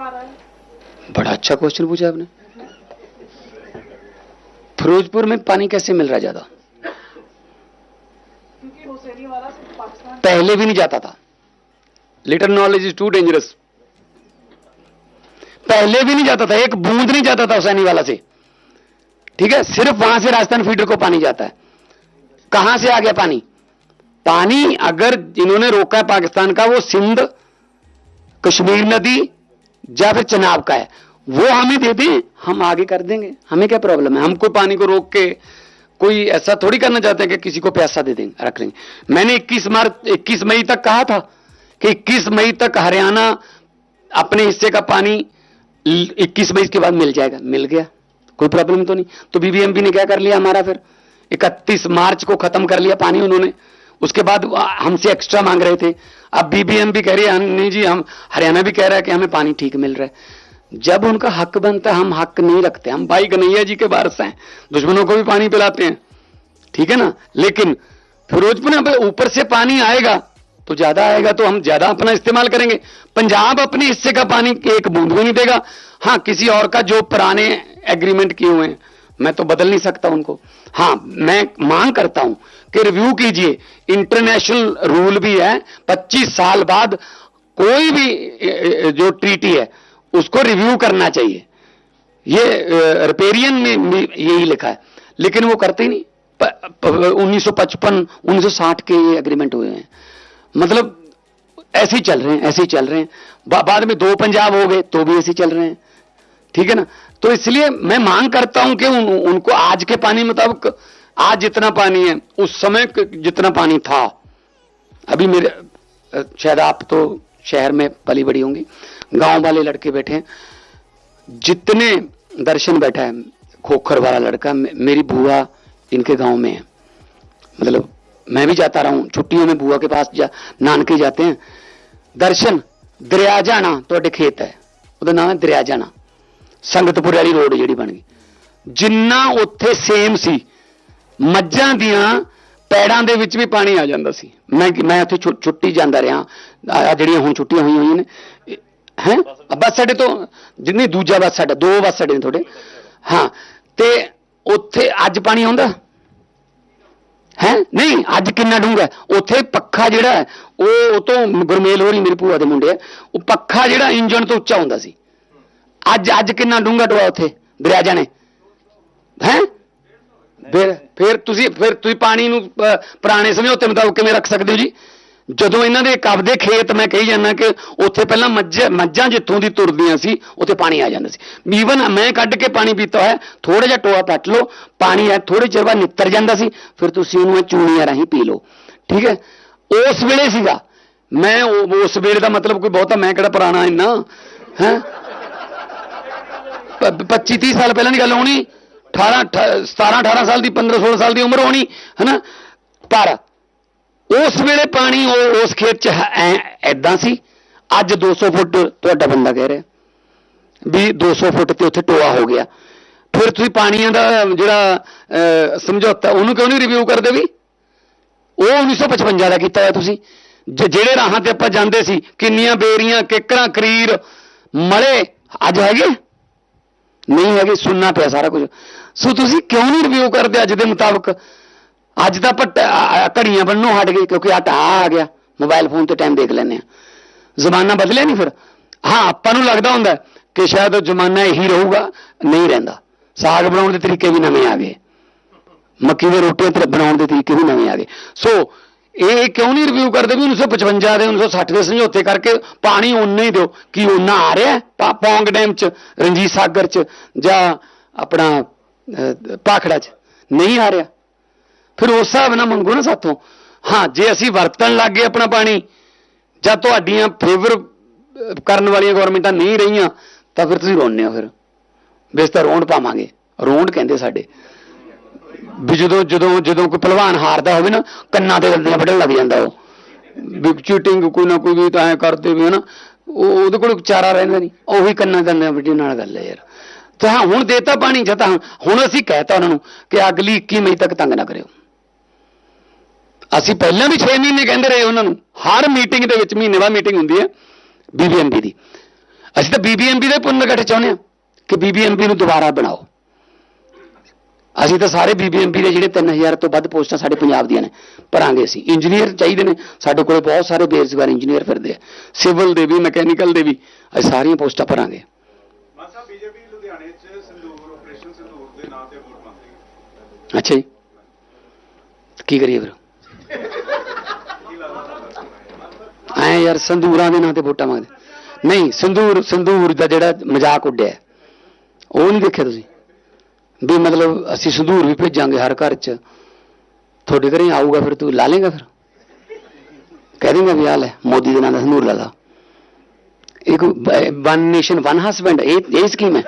पा रहा है। बड़ा अच्छा क्वेश्चन पूछा आपने। फिरोजपुर में पानी कैसे मिल रहा है ज़्यादा? पहले भी नहीं जाता था। Little knowledge is too dangerous पहले भी नहीं जाता था एक बूंद नहीं जाता था हुसैनी वाला से। ठीक है? सिर्फ़ वहाँ से राजस्थान फीडर को पानी जाता है। कहाँ से आ गया पानी? पानी अगर इन्होंने रोका है पाकिस्तान का वो सिंध कश्मीर नदी या फिर चनाब का है, वो हमें दे दें, हम आगे कर देंगे। हमें क्या प्रॉब्लम है? हम कोई पानी को रोक के कोई ऐसा थोड़ी करना चाहते हैं कि किसी को पैसा दे देंगे रख लेंगे मैंने 21 मार्च 21 मई तक कहा था कि 21 मई तक हरियाणा अपने हिस्से का पानी 21 मई के बाद मिल जाएगा। मिल गया। कोई प्रॉब्लम तो नहीं। तो बीबीएमपी ने क्या कर लिया हमारा फिर? 31 मार्च को खत्म कर लिया पानी उन्होंने। उसके बाद हमसे एक्स्ट्रा मांग रहे थे। अब बीबीएम भी कह रही है नहीं जी, हम हरियाणा भी कह रहा है कि हमें पानी ठीक मिल रहा है। जब उनका हक बनता है, हम हक नहीं रखते। हम भाई कन्हैया जी के वारस हैं, दुश्मनों को भी पानी पिलाते हैं। ठीक है ना? लेकिन फिरोजपुर में ऊपर से पानी आएगा तो ज़्यादा आएगा तो हम ज़्यादा अपना इस्तेमाल करेंगे। पंजाब अपने हिस्से का पानी एक बूंद को नहीं देगा। हाँ किसी और का जो पुराने एग्रीमेंट किए हुए हैं। मैं तो बदल नहीं सकता उनको। हाँ मैं मांग करता हूँ कि रिव्यू कीजिए। इंटरनेशनल रूल भी है 25 साल बाद कोई भी जो ट्रीटी है उसको रिव्यू करना चाहिए। ये रिपेरियन में यही लिखा है। लेकिन वो करते नहीं। उन्नीस सौ पचपन उन्नीस सौ साठ के ये एग्रीमेंट हुए हैं। मतलब ऐसे ही चल रहे हैं ऐसे ही चल रहे हैं। बा, बाद में दो पंजाब हो गए तो भी ऐसे ही चल रहे हैं। ठीक है ना? तो इसलिए मैं मांग करता हूं कि उन, उनको आज के पानी मुताबिक आज जितना पानी है उस समय क- जितना पानी था अभी मेरे अ, शायद आप तो शहर में पली बड़ी होंगी गांव वाले लड़के बैठे हैं जितने दर्शन बैठा है खोखर वाला लड़का मे- मेरी बुआ इनके गांव में है मतलब मैं भी जाता रहा हूं छुट्टियों में बुआ के पास जा नानके जाते हैं ਦਰਸ਼ਨ ਦਰਿਆ ਜਾਣਾ ਤੁਹਾਡੇ ਖੇਤ ਹੈ ਉਹਦਾ ਨਾਮ ਹੈ ਦਰਿਆ ਜਾਣਾ ਸੰਗਤਪੁਰ ਵਾਲੀ ਰੋਡ ਜਿਹੜੀ ਬਣ ਗਈ। ਜਿੰਨਾ ਉੱਥੇ ਸੇਮ ਸੀ, ਮੱਝਾਂ ਦੀਆਂ ਪੈੜਾਂ ਦੇ ਵਿੱਚ ਵੀ ਪਾਣੀ ਆ ਜਾਂਦਾ ਸੀ। ਮੈਂ ਮੈਂ ਉੱਥੇ ਛੁ- ਛੁੱਟੀ ਜਾਂਦਾ ਰਿਹਾ। ਆ ਜਿਹੜੀਆਂ ਹੁਣ ਛੁੱਟੀਆਂ ਹੋਈਆਂ ਹੋਈਆਂ ਨੇ। ਹੈ? ਬੱਸ ਅੱਡੇ ਤੋਂ ਜਿੰਨੀ ਦੂਜਾ ਬੱਸ ਸਾਡਾ ਦੋ ਬੱਸ ਸਾਡੇ ਨੇ ਤੁਹਾਡੇ। ਹਾਂ। ਤੇ ਉੱਥੇ ਅੱਜ ਪਾਣੀ ਆਉਂਦਾ? ਹੈ? ਨਹੀਂ, ਅੱਜ ਕਿੰਨਾ ਡੂੰਗਾ ਉੱਥੇ ਪੱਖਾ ਜਿਹੜਾ ਉਹ ਉਹ ਤੋਂ ਗੁਰਮੇਲ ਹੋਰੀ ਮੇਰੀ ਭੂਆ ਦੇ ਮੁੰਡੇ ਆ। ਉਹ ਪੱਖਾ ਜਿਹੜਾ ਇੰਜਨ ਤੋਂ ਉੱਚਾ ਹੁੰਦਾ ਸੀ। ਅੱਜ ਅੱਜ ਕਿੰਨਾ ਡੂੰਗਾ ਟੋਆ ਉੱਥੇ ਦਰਿਆ ਜਾਣੇ ਹੈ? ਫਿਰ ਫਿਰ ਤੁਸੀਂ ਫਿਰ ਤੁਸੀਂ ਪਾਣੀ ਨੂੰ ਪੁਰਾਣੇ ਸਮਝੌਤੇ ਮੁਤਾਬਕ ਕਿਵੇਂ ਰੱਖ ਸਕਦੇ ਹੋ ਜੀ? ਜਦੋਂ ਇਹਨਾਂ ਦੇ ਕਬਦੇ ਖੇਤ ਮੈਂ ਕਹੀ ਜਾਂਦਾ ਕਿ ਉੱਥੇ ਪਹਿਲਾਂ ਮੱਝ, ਮੱਝਾਂ ਜਿੱਥੋਂ ਦੀ ਤੁਰਦੀਆਂ ਸੀ, ਉੱਥੇ ਪਾਣੀ ਆ ਜਾਂਦਾ ਸੀ। ਈਵਨ ਮੈਂ ਕੱਢ ਕੇ ਪਾਣੀ ਪੀਤਾ ਹੋਇਆ ਥੋੜਾ ਜਿਹਾ ਟੋਆ ਪੱਟ ਲਓ, ਪਾਣੀ ਹੈ ਥੋੜੇ ਚਿਰ ਬਾਅਦ ਨਿੱਤਰ ਜਾਂਦਾ ਸੀ, ਫਿਰ ਤੁਸੀਂ ਉਹਨੂੰ ਚੂਣੀਆਂ ਰਾਹੀਂ ਪੀ ਲਓ। ਠੀਕ ਹੈ ਉਸ ਵੇਲੇ ਸੀਗਾ। ਮੈਂ ਉਹ- ਉਸ ਵੇਲੇ ਦਾ ਮਤਲਬ ਕੋਈ ਬਹੁਤਾ ਮੈਂ ਕਿਹੜਾ ਪੁਰਾਣਾ ਇੰਨਾ, ਹੈ? 25 30 ਸਾਲ ਪਹਿਲਾਂ ਦੀ ਗੱਲ ਹੋਣੀ 18 17 18 ਸਾਲ ਦੀ 15 16 ਸਾਲ ਦੀ ਉਮਰ ਹੋਣੀ, ਹੈਨਾ? ਪਰ ਉਸ ਵੇਲੇ ਪਾਣੀ ਉਹ, ਉਸ ਖੇਤ ਚ ਐਦਾਂ ਸੀ। ਅੱਜ 200 ਫੁੱਟ ਤੁਹਾਡਾ ਬੰਦਾ ਕਹਿ ਰਿਹਾ। ਵੀ 200 ਫੁੱਟ ਤੇ ਉੱਥੇ ਟੋਆ ਹੋ ਗਿਆ। ਫਿਰ ਤੁਸੀਂ ਪਾਣੀਆਂ ਦਾ ਜਿਹੜਾ ਸਮਝੌਤਾ, ਉਹਨੂੰ ਕਿਉਂ ਨਹੀਂ ਰਿਵਿਊ ਕਰਦੇ ਵੀ? ਉਹ 1955 ਦਾ ਕੀਤਾ ਹੋਇਆ ਤੁਸੀਂ। ਜ- ਜਿਹੜੇ ਰਾਹਾਂ ਤੇ ਆਪਾਂ ਜਾਂਦੇ ਸੀ, ਕਿੰਨੀਆਂ ਬੇਰੀਆਂ ਕਿੱਕਰਾਂ ਕਰੀਰ, ਮਲੇ, ਅੱਜ ਹੈਗੇ? ਨਹੀਂ ਹੈਗੇ, ਸੁਣਨਾ ਪਿਆ ਸਾਰਾ ਕੁਝ। ਸੋ ਤੁਸੀਂ ਕਿਉਂ ਨਹੀਂ ਰਿਵਿਊ ਕਰਦੇ ਅੱਜ ਦੇ ਮੁਤਾਬਕ? ਅੱਜ ਤਾਂ ਆਪਾਂ ਘੜੀਆਂ ਬੰਨੋਂ ਹਟ ਗਏ, ਕਿਉਂਕਿ ਆ ਟਾ ਆ ਗਿਆ। ਮੋਬਾਈਲ ਫੋਨ ਤੇ ਟਾਈਮ ਦੇਖ ਲੈਂਦੇ ਆ ਜ਼ਮਾਨਾ ਬਦਲਿਆ ਨਹੀਂ ਫਿਰ? ਹਾਂ, ਆਪਾਂ ਨੂੰ ਲੱਗਦਾ ਹੁੰਦਾ ਕਿ ਸ਼ਾਇਦ ਉਹ ਜ਼ਮਾਨਾ ਇਹੀ ਰਹੂਗਾ, ਨਹੀਂ ਰਹਿੰਦਾ। ਸਾਗ ਬਣਾਉਣ ਦੇ ਤਰੀਕੇ ਵੀ ਨਵੇਂ ਆ ਗਏ। ਮੱਕੀ ਦੇ ਰੋਟੀਆਂ ਤੇ ਬਣਾਉਣ ਦੇ ਤਰੀਕੇ ਵੀ ਨਵੇਂ ਆ ਗਏ। ਸੋ ਇਹ ਕਿਉਂ ਨਹੀਂ ਰਿਵਿਊ ਕਰਦੇ ਵੀ 1955 ਦੇ 1960 ਦੇ ਸਮਝੌਤੇ ਕਰਕੇ ਪਾਣੀ ਉਨਾ ਹੀ ਦਿਓ? ਕੀ ਉਨਾ ਆ ਰਿਹਾ? ਪਾ- ਪੌਂਗ ਡੈਮ ਚ ਰਣਜੀਤ ਸਾਗਰ ਚ ਜਾਂ ਆਪਣਾ ਅਹ, ਪਾਖੜਾ ਚ? ਨਹੀਂ ਆ ਰਿਹਾ। ਫਿਰ ਉਸ ਹਿਸਾਬ ਨਾਲ ਮੰਗੋ ਨਾ ਸਾਥੋਂ। ਹਾਂ ਜੇ ਅਸੀਂ ਵਰਤਣ ਲੱਗ ਗਏ ਆਪਣਾ ਪਾਣੀ ਜਾਂ ਤੁਹਾਡੀਆਂ ਫੇਵਰ ਕਰਨ ਵਾਲੀਆਂ ਗਵਰਨਮੈਂਟਾਂ ਨਹੀਂ ਰਹੀਆਂ ਤਾਂ ਫਿਰ ਤੁਸੀਂ ਰੋਣੇ ਹੋ ਫਿਰ। ਬੇਸ ਤਾਂ ਰੋਣ ਪਾਵਾਂਗੇ। ਰੋਂਡ ਕਹਿੰਦੇ ਸਾਡੇ। ਵੀ ਜਦੋਂ ਜਦੋਂ ਜਦੋਂ ਕੋਈ ਪਹਿਲਵਾਨ ਹਾਰਦਾ ਹੋਵੇ ਨਾ ਕੰਨਾਂ ਤੇ ਗੱਲਾਂ ਵੱਢਣ ਲੱਗ ਜਾਂਦਾ ਉਹ। ਵੀ ਚੀਟਿੰਗ ਕੋਈ ਨਾ ਕੋਈ ਵੀ ਤਾਂ ਐ ਕਰਦੇ ਵੀ ਹਨਾ ਉਹ ਉਹਦੇ ਕੋਲ ਚਾਰਾ ਰਹਿੰਦਾ ਨਹੀਂ। ਉਹੀ ਕੰਨਾਂ ਗੱਲਾਂ ਵੱਢਣ ਨਾਲ ਗੱਲ ਹੈ ਯਾਰ। ਤਾਂ ਹਾਂ, ਹੁਣ ਦੇਤਾ ਪਾਣੀ ਜਾਂ ਤਾਂ ਹੁਣ ਅਸੀਂ ਕਹਿਤਾ ਉਹਨਾਂ ਨੂੰ ਕਿ ਅਗਲੀ 21 ਮਈ ਤੱਕ ਤੰਗ ਨਾ ਕਰਿਓ। ਅਸੀਂ ਪਹਿਲਾਂ ਵੀ 6 ਮਹੀਨੇ ਕਹਿੰਦੇ ਰਹੇ ਉਹਨਾਂ ਨੂੰ। ਹਰ ਮੀਟਿੰਗ ਦੇ ਵਿੱਚ ਮਹੀਨੇ ਬਾਅਦ ਮੀਟਿੰਗ ਹੁੰਦੀ ਹੈ ਬੀਬੀਐਮਬੀ ਦੀ। ਅਸੀਂ ਤਾਂ ਬੀਬੀਐਮਬੀ ਦੇ ਪੁਨਰ ਗਠਨ ਚਾਹੁੰਦੇ ਹਾਂ ਕਿ ਬੀਬੀਐਮਬੀ ਨੂੰ ਦੁਬਾਰਾ ਬਣਾਓ। ਅਸੀਂ ਤਾਂ ਸਾਰੇ ਬੀਬੀਐਮਬੀ ਦੇ ਜਿਹੜੇ 3000 ਤੋਂ ਵੱਧ ਪੋਸਟਾਂ ਸਾਡੇ ਪੰਜਾਬ ਦੀਆਂ ਨੇ ਭਰਾਂਗੇ ਅਸੀਂ। ਇੰਜੀਨੀਅਰ ਚਾਹੀਦੇ ਨੇ। ਸਾਡੇ ਕੋਲੇ ਬਹੁਤ ਸਾਰੇ ਬੇਰੁਜ਼ਗਾਰ ਇੰਜੀਨੀਅਰ ਫਿਰਦੇ ਆ। ਸਿਵਲ ਦੇ ਵੀ ਮੈਕੈਨੀਕਲ ਦੇ ਵੀ ਅਸੀਂ ਸਾਰੀਆਂ ਪੋਸਟਾਂ ਭਰਾਂਗੇ। ਮਾਨ ਸਾਹਿਬ ਬੀਜੇਪੀ ਲੁਧਿਆਣੇ 'ਚ ਸੰਦੂਰ ਆਪਰੇਸ਼ਨ ਸੰਦੂਰ ਦੇ ਨਾਂ ਤੇ ਵੋਟ ਮੰਗਦੀ ਹੈ। ਅੱਛਾ ਜੀ। ਕੀ ਕਰੀਏ ਫਿਰ? ਐ ਯਾਰ ਸੰਦੂਰਾਂ ਦੇ ਨਾਂ ਤੇ ਵੋਟਾਂ ਮੰਗਦੇ। ਨਹੀਂ ਸੰਦੂਰ ਸੰਦੂਰ ਦਾ ਜਿਹੜਾ ਮਜ਼ਾਕ ਉੱਡਿਆ ਉਹ ਨਹੀਂ ਦੇਖਿਆ ਤੁਸੀਂ? ਵੀ ਮਤਲਬ ਅਸੀਂ ਸੰਧੂਰ ਵੀ ਭੇਜਾਂਗੇ ਹਰ ਘਰ 'ਚ। ਤੁਹਾਡੇ ਘਰੇ ਆਊਗਾ ਫਿਰ ਤੂੰ ਲਾ ਲੇਗਾ ਫਿਰ? ਕਹਿ ਦੇਂਗਾ ਵੀ ਆ ਲੈ, ਮੋਦੀ ਦੇ ਨਾਂ ਦਾ ਸੰਧੂਰ ਲਾ ਲਾ। ਇੱਕ ਵਨ ਨੇਸ਼ਨ ਵਨ ਹਸਬੈਂਡ ਇਹ ਇਹ ਸਕੀਮ ਹੈ।